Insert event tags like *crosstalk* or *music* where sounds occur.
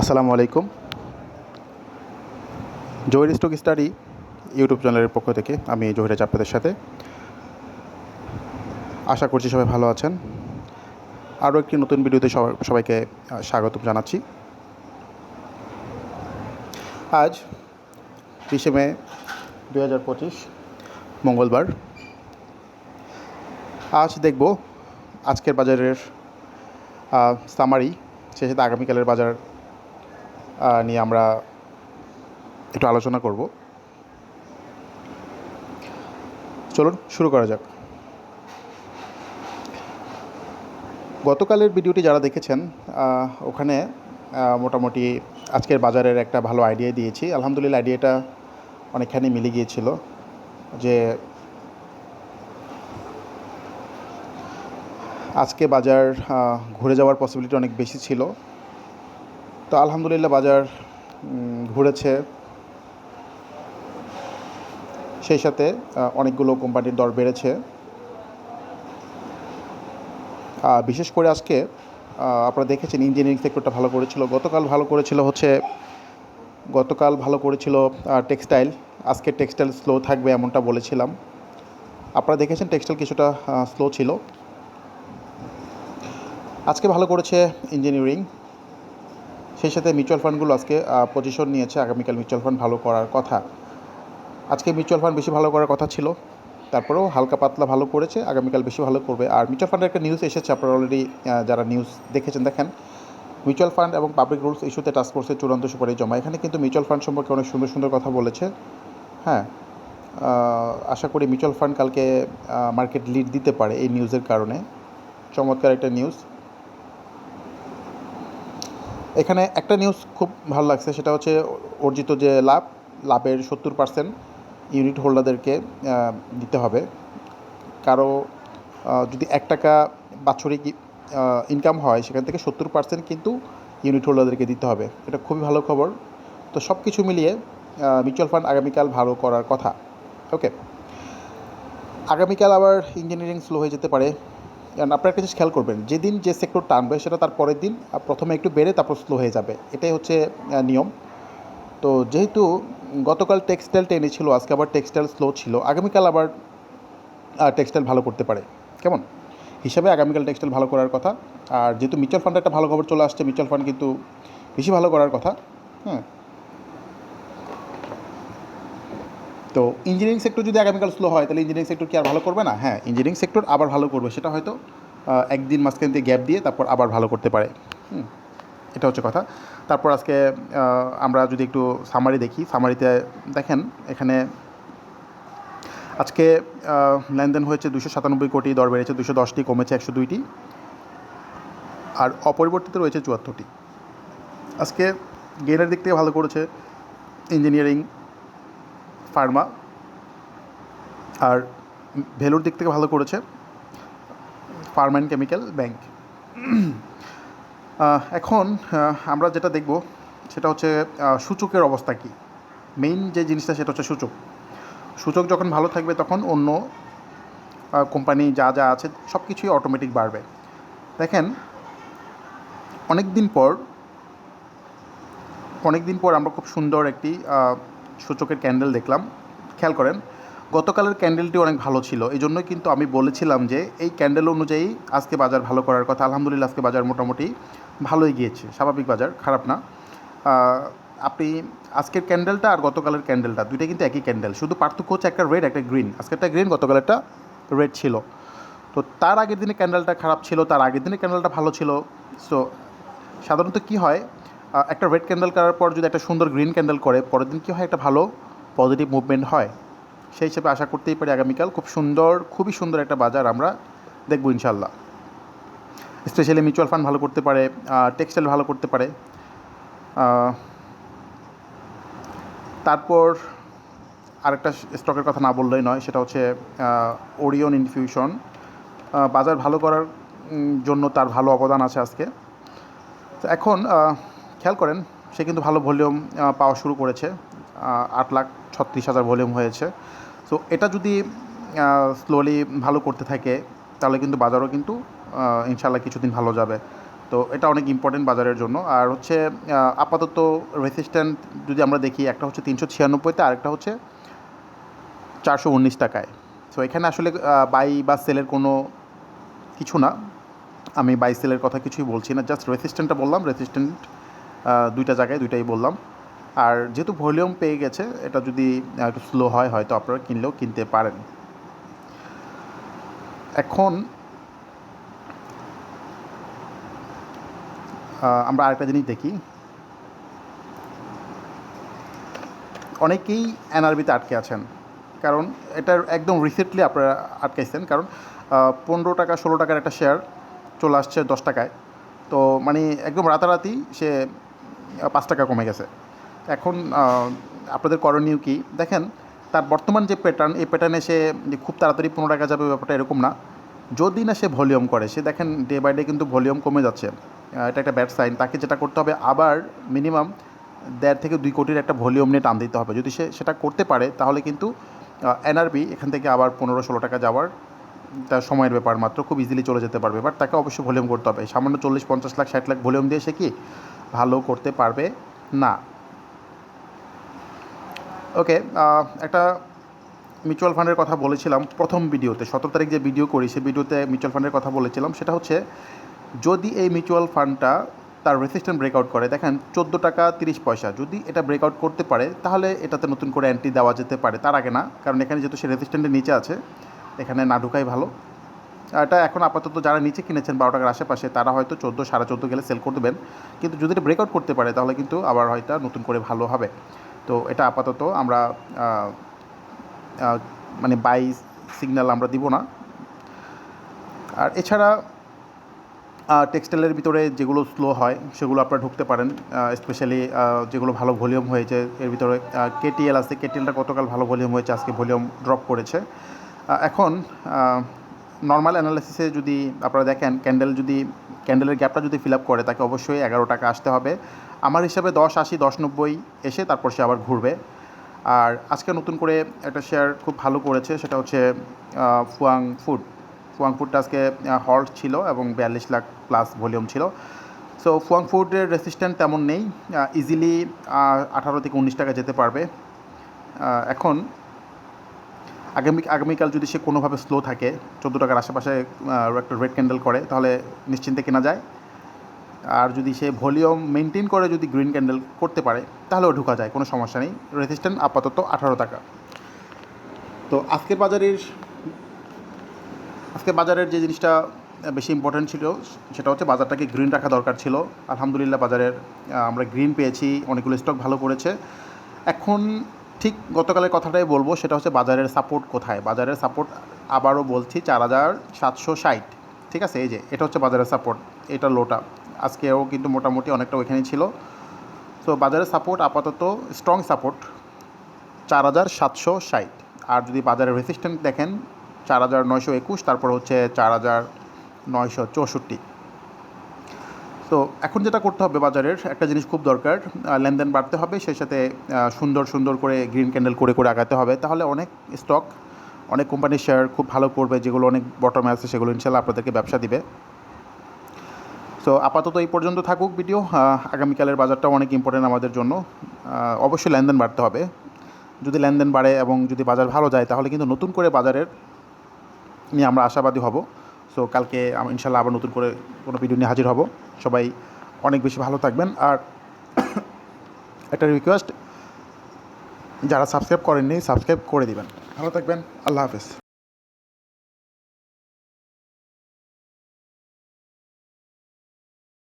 আসসালামু আলাইকুম। Zahir stock study YouTube চ্যানেলের পক্ষ থেকে আমি জহিরাজ আপনাদের সাথে। আশা করছি সবাই ভালো আছেন। আরও একটি নতুন ভিডিওতে সবাই, সবাইকে স্বাগত জানাচ্ছি। আজ বিশে মে দু হাজার পঁচিশ, মঙ্গলবার। আজ দেখব আজকের বাজারের সামারি সাথে আগামীকালের বাজার নিয়ে আমরা একটু আলোচনা করব। চলুন, শুরু করা যাক। গতকালের ভিডিওটি যারা দেখেছেন ওখানে মোটামুটি আজকের বাজারের একটা ভালো আইডিয়া দিয়েছি। আলহামদুলিল্লাহ আইডিয়াটা অনেকখানি মিলে গিয়েছিল যে আজকে বাজার ঘুরে যাওয়ার পসিবিলিটি অনেক বেশি ছিল। তো আলহামদুলিল্লাহ বাজার ঘুরেছে। সেই সাথে অনেকগুলো কোম্পানির দর বেড়েছে। বিশেষ করে আজকে আপনারা দেখেছেন ইঞ্জিনিয়ারিং সেক্টরটা ভালো করেছিল। গতকাল ভালো করেছিল হচ্ছে, গতকাল ভালো করেছিল টেক্সটাইল আজকে টেক্সটাইল স্লো থাকবে এমনটা বলেছিলাম। আপনারা দেখেছেন টেক্সটাইল কিছুটা স্লো ছিল। আজকে ভালো করেছে ইঞ্জিনিয়ারিং সেই সাথে মিউচুয়াল ফান্ডগুলো আজকে পজিশন নিয়েছে, আগামীকাল মিউচুয়াল ফান্ড ভালো করার কথা। আজকে মিউচুয়াল ফান্ড বেশি ভালো করার কথা ছিল, তারপরেও হালকা পাতলা ভালো করেছে, আগামীকাল বেশি ভালো করবে। আর মিউচুয়াল ফান্ডের একটা নিউজ এসেছে, আপনারা অলরেডি যারা নিউজ দেখেছেন, দেখেন। মিউচুয়াল ফান্ড এবং পাবলিক রুলস ইস্যুতে টাস্কফোর্সের চূড়ান্ত সুপারিশ জমা। এখানে কিন্তু মিউচুয়াল ফান্ড সম্পর্কে অনেক সুন্দর সুন্দর কথা বলেছে। হ্যাঁ আশা করি মিউচুয়াল ফান্ড কালকে মার্কেট লিড দিতে পারে এই নিউজের কারণে। চমৎকার একটা নিউজ এখানে একটা নিউজ খুব ভালো লাগছে, সেটা হচ্ছে অর্জিত যে লাভ, লাভের সত্তর পার্সেন্ট ইউনিট হোল্ডারদেরকে দিতে হবে। কারও যদি এক টাকা বাৎসরিক ইনকাম হয়, সেখান থেকে সত্তর পার্সেন্ট কিন্তু ইউনিট হোল্ডারদেরকে দিতে হবে। এটা খুবই ভালো খবর। তো সব কিছু মিলিয়ে মিউচুয়াল ফান্ড আগামীকাল ভালো করার কথা। ওকে আগামীকাল আবার ইঞ্জিনিয়ারিং স্লো হয়ে যেতে পারে। কারণ আপনারা একটা জিনিস খেয়াল করবেন, যেদিন যে সেক্টর টানবে সেটা তার পরের দিন প্রথমে একটু বেড়ে তারপর স্লো হয়ে যাবে। এটাই হচ্ছে নিয়ম। তো যেহেতু গতকাল টেক্সটাইল টেনে ছিল আজকে আবার টেক্সটাইল স্লো ছিল, আগামীকাল আবার টেক্সটাইল ভালো করতে পারে। কেমন? হিসাবে আগামীকাল টেক্সটাইল ভালো করার কথা। আর যেহেতু মিউচুয়াল ফান্ডে একটা ভালো খবর চলে আসছে মিউচুয়াল ফান্ড কিন্তু বেশি ভালো করার কথা। হ্যাঁ তো ইঞ্জিনিয়ারিং সেক্টর যদি আগামীকাল স্লো হয় তাহলে ইঞ্জিনিয়ারিং সেক্টর কি আর ভালো করবে না? হ্যাঁ ইঞ্জিনিয়ারিং সেক্টর আবার ভালো করবে। সেটা হয়তো একদিন মাঝখান দিয়ে গ্যাপ দিয়ে তারপর আবার ভালো করতে পারে। হুম, এটা হচ্ছে কথা। তারপর আজকে আমরা যদি একটু সামারি দেখি সামারিতে দেখেন এখানে আজকে লেনদেন হয়েছে দুশো সাতানব্বই কোটি দর বেড়েছে দুশো দশটি কমেছে একশো দুইটি আর অপরিবর্তিত রয়েছে চুয়াত্তরটি। আজকে গেনের দিক থেকে ভালো করেছে ইঞ্জিনিয়ারিং ফার্মা আর ভ্যালুর দিক থেকে ভালো করেছে ফার্ম অ্যান্ড কেমিক্যাল ব্যাংক। এখন আমরা যেটা দেখব সেটা হচ্ছে সূচকের অবস্থা কী। মেইন যে জিনিসটা সেটা হচ্ছে সূচক। সূচক যখন ভালো থাকবে তখন অন্য কোম্পানি যা যা আছে সব কিছুই অটোমেটিক বাড়বে। দেখেন অনেক দিন পর অনেক দিন পর আমরা খুব সুন্দর একটি সূচকের ক্যান্ডেল দেখলাম। খেয়াল করেন, গতকালের ক্যান্ডেলটি অনেক ভালো ছিল। এই জন্যই কিন্তু আমি বলেছিলাম যে, এই ক্যান্ডেল অনুযায়ী আজকে বাজার ভালো করার কথা। আলহামদুলিল্লাহ আজকে বাজার মোটামুটি ভালোই গিয়েছে। স্বাভাবিক বাজার, খারাপ না। আপনি আজকের ক্যান্ডেলটা আর গতকালের ক্যান্ডেলটা দুইটা কিন্তু একই ক্যান্ডেল। শুধু পার্থক্য হচ্ছে একটা রেড একটা গ্রিন আজকেরটা গ্রিন গতকালেরটা রেড ছিল। তো তার আগের দিনে ক্যান্ডেলটা খারাপ ছিল, তার আগের দিনে ক্যান্ডেলটা ভালো ছিল। সো সাধারণত কি হয় একটা রেড ক্যান্ডেল করার পর যদি একটা সুন্দর গ্রিন ক্যান্ডেল করে, পরের দিন কী হয়? একটা ভালো পজিটিভ মুভমেন্ট হয়। সেই হিসেবে আশা করতেই পারি আগামীকাল খুব সুন্দর, খুবই সুন্দর একটা বাজার আমরা দেখব ইনশাল্লাহ স্পেশালি মিউচুয়াল ফান্ড ভালো করতে পারে টেক্সটাইল ভালো করতে পারে। তারপর আরেকটা স্টকের কথা না বললেই নয়, সেটা হচ্ছে ওরিয়ন ইনফিউশন বাজার ভালো করার জন্য তার ভালো অবদান আছে আজকে। তো এখন খেয়াল করেন, সে কিন্তু ভালো ভলিউম পাওয়া শুরু করেছে আট লাখ ছত্রিশ হাজার ভলিউম হয়েছে। সো এটা যদি স্লোলি ভালো করতে থাকে, তাহলে কিন্তু বাজারও কিন্তু ইনশাল্লাহ কিছুদিন ভালো যাবে। তো, এটা অনেক ইম্পর্টেন্ট বাজারের জন্য। আর হচ্ছে আপাতত রেসিস্ট্যান্ট যদি আমরা দেখি, একটা হচ্ছে তিনশো ছিয়ানব্বইতে আরেকটা হচ্ছে চারশো উনিশ টাকায়। সো এখানে আসলে বাই বা সেলের কোনো কিছু না। আমি বাই সেলের কথা কিছুই বলছি না জাস্ট রেসিস্ট্যান্টটা বললাম রেসিস্ট্যান্ট দুইটা জায়গায় দুইটাই বললাম। আর যেহেতু ভলিউম পেয়ে গেছে, এটা যদি একটু স্লো হয়, হয়তো আপনারা কিনলেও কিনতে পারেন। এখন আমরা আরেকটা জিনিস দেখি। অনেকেই এনআরবিতে আটকে আছেন। কারণ এটার একদম রিসেন্টলি আপনারা আটকাইছেন। কারণ পনেরো টাকা, ষোলো টাকার একটা শেয়ার চলে আসছে দশ টাকায়। তো মানে একদম রাতারাতি সে পাঁচ টাকা কমে গেছে। এখন আপনাদের করণীয় কি? দেখেন, তার বর্তমান যে প্যাটার্ন এই প্যাটার্নে সে যে খুব তাড়াতাড়ি পনেরো টাকা যাবে, ব্যাপারটা এরকম না। যদি না সে ভলিউম করে, সে দেখেন ডে বাই ডে কিন্তু ভলিউম কমে যাচ্ছে। এটা একটা ব্যাড সাইন তাকে যেটা করতে হবে, আবার মিনিমাম দেড় থেকে দুই কোটির একটা ভলিউম নিয়ে টান দিতে হবে। যদি সে সেটা করতে পারে, তাহলে কিন্তু এনআরবি এখান থেকে আবার পনেরো ষোলো টাকা যাওয়ার তার সময়ের ব্যাপার মাত্র, খুব ইজিলি চলে যেতে পারবে। বাট তাকে অবশ্যই ভলিউম করতে হবে। সামান্য চল্লিশ, পঞ্চাশ লাখ, ষাট লাখ ভলিউম দিয়ে সে কি ভালো করতে পারবে না। ওকে একটা মিউচুয়াল ফান্ডের কথা বলেছিলাম প্রথম ভিডিওতে, সতেরো তারিখ যে ভিডিও করি সেই ভিডিওতে মিউচুয়াল ফান্ডের কথা বলেছিলাম, সেটা হচ্ছে যদি এই মিউচুয়াল ফান্ডটা তার রেসিস্ট্যান্ট ব্রেকআউট করে, দেখেন চোদ্দ টাকা তিরিশ পয়সা, যদি এটা ব্রেকআউট করতে পারে, তাহলে এটাতে নতুন করে অ্যান্টি দেওয়া যেতে পারে, তার আগে না, কারণ এখানে যেহেতু সে রেসিস্ট্যান্টের নিচে আছে, এখানে না ঢুকাই ভালো। এটা এখন আপাতত যারা নিচে কিনেছেন বারো টাকার আশেপাশে, তারা হয়তো চোদ্দ, সাড়ে চোদ্দ গেলে সেল করে দেবেন। কিন্তু যদি এটা ব্রেকআউট করতে পারে, তাহলে কিন্তু আবার হয়তো নতুন করে ভালো হবে। তো এটা আপাতত আমরা মানে বাই সিগন্যাল আমরা দিব না। আর এছাড়া টেক্সটাইলের ভিতরে যেগুলো স্লো হয়, সেগুলো আপনারা ঢুকতে পারেন। স্পেশালি যেগুলো ভালো ভলিউম হয়েছে, এর ভিতরে কেটিএল আছে। কেটিএলটা গতকাল ভালো ভলিউম হয়েছে, আজকে ভলিউম ড্রপ করেছে। এখন নর্মাল অ্যানালাইসিসে যদি আপনারা দেখেন ক্যান্ডেল যদি ক্যান্ডেলের গ্যাপটা যদি ফিল আপ করে, তাকে অবশ্যই এগারো টাকা আসতে হবে। আমার হিসাবে দশ, আশি, দশ, নব্বই এসে তারপর সে আবার ঘুরবে। আর আজকে নতুন করে একটা শেয়ার খুব ভালো করেছে, সেটা হচ্ছে ফুয়াং ফুড ফুয়াং ফুডটা আজকে হল্ট ছিল এবং বিয়াল্লিশ লাখ প্লাস ভলিউম ছিল। সো ফুয়াং ফুডের রেসিস্ট্যান্ট তেমন নেই। ইজিলি আঠারো থেকে উনিশ টাকা যেতে পারবে। এখন আগামী আগামীকাল যদি সে কোনোভাবে স্লো থাকে, চোদ্দ টাকার আশেপাশে একটা রেড ক্যান্ডেল করে, তাহলে নিশ্চিন্তে কেনা যায়। আর যদি সে ভলিউম মেনটেন করে, যদি গ্রিন ক্যান্ডেল করতে পারে, তাহলেও ঢুকা যায়, কোনো সমস্যা নেই। রেসিস্ট্যান্ট আপাতত আঠারো টাকা। তো আজকের বাজারের আজকে বাজারের যে জিনিসটা বেশি ইম্পর্ট্যান্ট ছিল, সেটা হচ্ছে বাজারটাকে গ্রিন রাখা দরকার ছিল। আলহামদুলিল্লাহ বাজারের আমরা গ্রিন পেয়েছি, অনেকগুলো স্টক ভালো করেছে। এখন ঠিক গতকালের কথাটাই বলব, সেটা হচ্ছে বাজারের সাপোর্ট কোথায়? বাজারের সাপোর্ট আবারও বলছি চার হাজার সাতশো ষাট। ঠিক আছে? এই যে, এটা হচ্ছে বাজারের সাপোর্ট এটা লোটা আজকেও কিন্তু মোটামুটি অনেকটা ওইখানেই ছিল। তো বাজারের সাপোর্ট আপাতত স্ট্রং সাপোর্ট চার হাজার সাতশো ষাট। আর যদি বাজারের রেসিস্ট্যান্ট দেখেন, চার হাজার নয়শো একুশ, তারপর হচ্ছে চার হাজার নয়শো চৌষট্টি। তো এখন যেটা করতে হবে বাজারের একটা জিনিস খুব দরকার লেনদেন বাড়তে হবে, সেই সাথে সুন্দর সুন্দর করে গ্রিন ক্যান্ডেল করে করে আগাতে হবে। তাহলে অনেক স্টক অনেক কোম্পানির শেয়ার খুব ভালো করবে, যেগুলো অনেক বটমে আছে, সেগুলো ইনশাল্লাহ আপনাদেরকে ব্যবসা দিবে। সো আপাতত এই পর্যন্ত থাকুক ভিডিও আগামীকালের বাজারটাও অনেক ইম্পর্টেন্ট আমাদের জন্য। অবশ্যই লেনদেন বাড়তে হবে। যদি লেনদেন বাড়ে এবং যদি বাজার ভালো যায়, তাহলে কিন্তু নতুন করে বাজারের নিয়ে আমরা আশাবাদী হব। সো কালকে আমি ইনশাল্লাহ আবার নতুন করে কোনো ভিডিও নিয়ে হাজির হব। সবাই অনেক বেশি ভালো থাকবেন। আর *coughs* একটা রিকোয়েস্ট যারা সাবস্ক্রাইব করেননি সাবস্ক্রাইব করে দিবেন। ভালো থাকবেন। আল্লাহ হাফেজ।